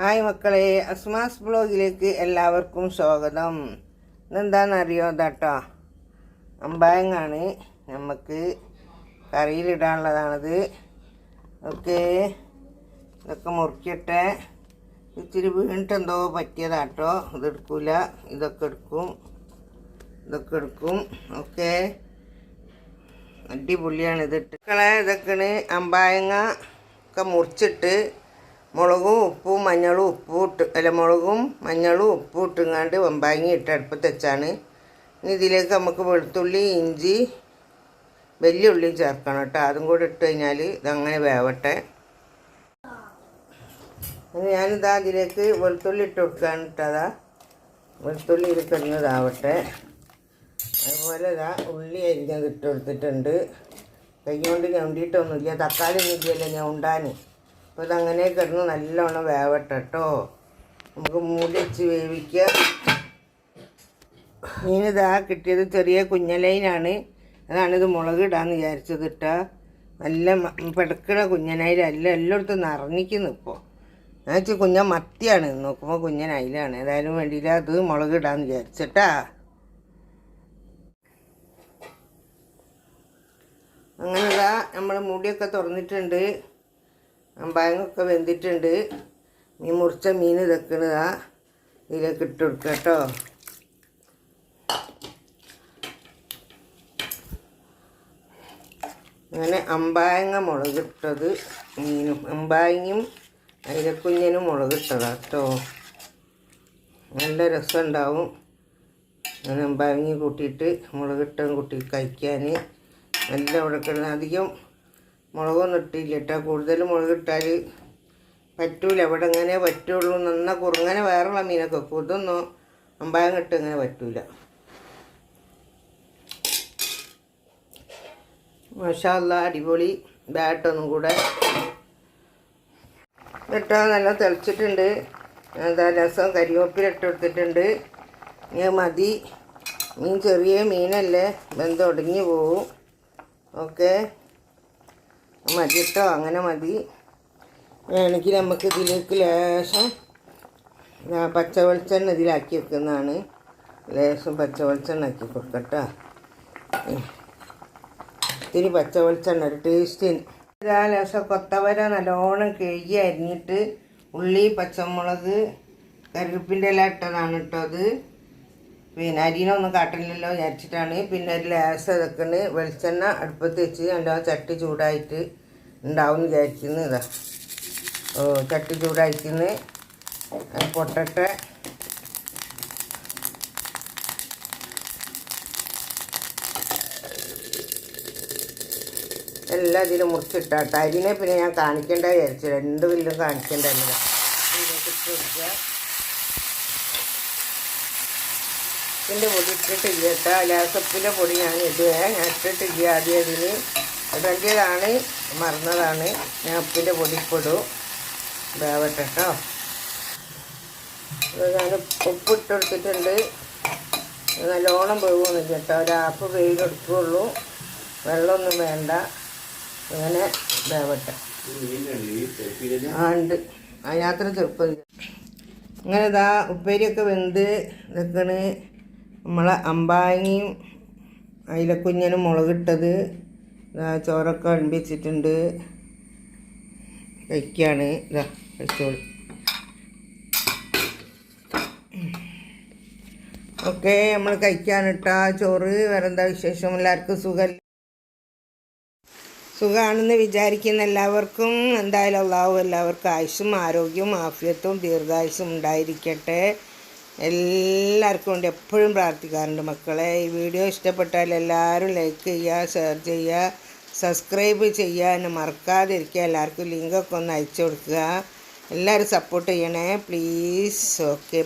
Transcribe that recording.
Hi മക്കളെ അസ്മാസ് ബ്ലോഗിലേക്ക് എല്ലാവർക്കും സ്വാഗതം. ഇതെന്താണെന്നറിയോ കേട്ടോ അമ്പായങ്ങാണ് നമുക്ക് കറിയിലിടാനുള്ളതാണത്. ഓക്കെ. ഇതൊക്കെ മുറിക്കട്ടെ. ഇച്ചിരി വീണിട്ടെന്തോ പറ്റിയതാട്ടോ. ഇതെടുക്കൂല. ഇതൊക്കെ എടുക്കും. ഇതൊക്കെ എടുക്കും. ഓക്കെ. അടിപൊളിയാണ് ഇതിട്ട് മക്കളെ ഇതൊക്കെയാണ് അമ്പായങ്ങ ഒക്കെ മുറിച്ചിട്ട് മുളകും ഉപ്പും മഞ്ഞളും ഉപ്പും ഇട്ട് അല്ല മുളകും മഞ്ഞളും ഉപ്പും ഇട്ടുങ്ങാണ്ട് വമ്പാങ്ങി ഇട്ട് അടുപ്പത്ത് വെച്ചാണ്. ഇനി ഇതിലേക്ക് നമുക്ക് വെളുത്തുള്ളി ഇഞ്ചി വലിയ ഉള്ളിയും ചേർക്കണം കേട്ടോ. അതും കൂടെ ഇട്ട് കഴിഞ്ഞാൽ ഇതങ്ങനെ വേവട്ടെ. ഞാനിതാ അതിലേക്ക് വെളുത്തുള്ളി ഇട്ട് കൊടുക്കാൻ ഇട്ടതാ വെളുത്തുള്ളി ഇത് കിടന്നതാവട്ടെ അതുപോലെ ഇതാ ഉള്ളി അരിഞ്ഞത് ഇട്ട് കൊടുത്തിട്ടുണ്ട്. കൈ കൊണ്ട് ഞണ്ടിയിട്ടൊന്നുമില്ല. തക്കാളി ഒന്നും ഇല്ലല്ലോ ഞാൻ ഉണ്ടാൻ അപ്പോൾ ഇതങ്ങനെ കിടന്ന് നല്ലോണം വേവട്ടെ കേട്ടോ നമുക്ക് മൂടി വെച്ച് വേവിക്കുക മീനിതാ കിട്ടിയത് ചെറിയ കുഞ്ഞലൈനാണ്. അതാണ് ഇത് മുളക് ഇടാമെന്ന് വിചാരിച്ചത് ഇട്ടാ നല്ല പെടുക്കണ കുഞ്ഞനായില്ല കുഞ്ഞനയിലല്ല എല്ലായിടത്തും നിറഞ്ഞിക്കുന്നു ഇപ്പോൾ എന്നാ വെച്ചാൽ കുഞ്ഞ മത്തിയാണ്. നോക്കുമ്പോൾ കുഞ്ഞനായിലാണ് ഏതായാലും വേണ്ടിയില്ല അത് മുളക് ഇടാമെന്ന് വിചാരിച്ചിട്ടാ. അങ്ങനെ നമ്മൾ മുടിയൊക്കെ തുറന്നിട്ടുണ്ട്. അമ്പായങ്ങൊക്കെ വെന്തിട്ടുണ്ട്. മീൻ മുറിച്ച മീൻ ഇതൊക്കെയാ ഇതിലേക്ക് ഇട്ട് കൊടുക്കുക കേട്ടോ. അങ്ങനെ അമ്പായങ്ങ മുളകിട്ടത് മീനും അമ്പായങ്ങയും അയിലക്കുഞ്ഞനും മുളകിട്ടതാ കേട്ടോ. നല്ല രസമുണ്ടാവും. അങ്ങനെ അമ്പായങ്ങി കൂട്ടിയിട്ട് മുളകിട്ടും കൂട്ടി കഴിക്കാൻ. നല്ല ഉടക്കണം അധികം മുളകൊന്നും ഇട്ടില്ല കേട്ടോ. കൂടുതൽ മുളകിട്ടാൽ പറ്റൂല. ഇവിടെ ഇങ്ങനെ പറ്റുള്ളൂ. നന്ന കുറുങ്ങനെ വേറുള്ള മീനൊക്കെ വെക്കും. അമ്പായം കിട്ടും ഇങ്ങനെ പറ്റൂല. മഷാല്ല അടിപൊളി ബാറ്റൊന്നും കൂടെ. ഇട്ടാൽ നല്ല തിളച്ചിട്ടുണ്ട്. എന്താ രസം? കരിവേപ്പിലിട്ട് കൊടുത്തിട്ടുണ്ട്. ഇനി മതി. മീൻ ചെറിയ മീനല്ലേ? ബന്ധം ഒടുങ്ങി പോവും. ഓക്കെ. മതി കേട്ടോ അങ്ങനെ മതി. വേണമെങ്കിൽ നമുക്ക് ഇതിലേക്ക് ലേശം പച്ച വെളിച്ചെണ്ണ ഇതിലാക്കി വെക്കുന്നതാണ്. ലേശം പച്ച വെളിച്ചെണ്ണ ആക്കി കൊടുക്കട്ടോ. ഇത്തിരി പച്ച വെളിച്ചെണ്ണ ഒരു ടേസ്റ്റിന് ഇതാ ലേശം കൊത്തവര നല്ലോണം കഴുകി അരിഞ്ഞിട്ട് ഉള്ളി പച്ചമുളക് കരിപ്പിന്റെ ഇല ഇട്ടതാണ് കേട്ടോ അത് പിന്നെ അരിനൊന്നും കാട്ടില്ലല്ലോ വിചാരിച്ചിട്ടാണ്. പിന്നെ ഒരു ലേസ് ഇതൊക്കെയാണ് വെളിച്ചെണ്ണ അടുപ്പത്ത് വെച്ച് നല്ല ചട്ടി ചൂടായിട്ട് ഉണ്ടാവും വിചാരിക്കുന്നു ഇതാ. ഓ ചട്ടി ചൂടായിരിക്കുന്നു അത് പൊട്ടട്ടെ. എല്ലാം ഇതിൽ മുറിച്ചിട്ടാട്ടോ. അരിനെ പിന്നെ ഞാൻ കാണിക്കേണ്ട വിചാരിച്ചു. രണ്ട് വില്ലും കാണിക്കേണ്ടല്ല. ഇതിലേക്ക് ഇട്ട് കൊടുക്കുക ഇതിന്റെ പൊടി ഇട്ടിട്ട് കേട്ടോ. ലാസപ്പിന്റെ പൊടി ഞാൻ ഇടുവേ. ഞാൻ ഇട്ടിട്ട് ഇട്ടിട്ടില്ല ആദ്യം അതിന് ഇടേണ്ടതാണ്. മറന്നതാണ്. ഞാൻ ഉപ്പിന്റെ പൊടി ഇപ്പോൾ ഇടും. വേവട്ടെ കേട്ടോ. ഞാൻ ഉപ്പിട്ട് കൊടുത്തിട്ടുണ്ട്. നല്ലോണം വേവൊന്നുമില്ല കേട്ടോ. ഒരു ഹാഫ് വേവ് എടുക്കുകയുള്ളൂ വെള്ളമൊന്നും വേണ്ട. അങ്ങനെ ഇതാവട്ടെ. ആ ഉണ്ട്. അതിനകത്തൊരു ചെറുപ്പം. ഇങ്ങനെ ഇതാ ഉപ്പേരിയൊക്കെ വെന്ത് ഇതൊക്കെയാണ് നമ്മളെ അമ്പാങ്ങിയും അയിലക്കുഞ്ഞനും മുളകിട്ടത് ചോറൊക്കെ അടുപ്പിച്ചിട്ടുണ്ട് കഴിക്കുകയാണ് ഇതാ കഴിച്ചോളൂ. ഓക്കെ നമ്മൾ കഴിക്കാനിട്ട ചോറ് വേറെന്താ വിശേഷം? എല്ലാവർക്കും സുഖം സുഖമാണെന്ന് വിചാരിക്കുന്ന എല്ലാവർക്കും എന്തായാലും അള്ളാഹു എല്ലാവർക്കും ആയുസ്സും ആരോഗ്യവും ആഫിയത്തും ദീർഘായുസ്സും ഉണ്ടായിരിക്കട്ടെ. എല്ലാവർക്കും വേണ്ടി എപ്പോഴും പ്രാർത്ഥിക്കാറുണ്ട്. മക്കളെ ഈ വീഡിയോ ഇഷ്ടപ്പെട്ടാൽ എല്ലാവരും ലൈക്ക് ചെയ്യുക ഷെയർ ചെയ്യുക സബ്സ്ക്രൈബ് ചെയ്യുക എന്നെ മറക്കാതിരിക്കുക. എല്ലാവർക്കും ലിങ്കൊക്കെ ഒന്ന് അയച്ചു കൊടുക്കുക. എല്ലാവരും സപ്പോർട്ട് ചെയ്യണേ. Please okay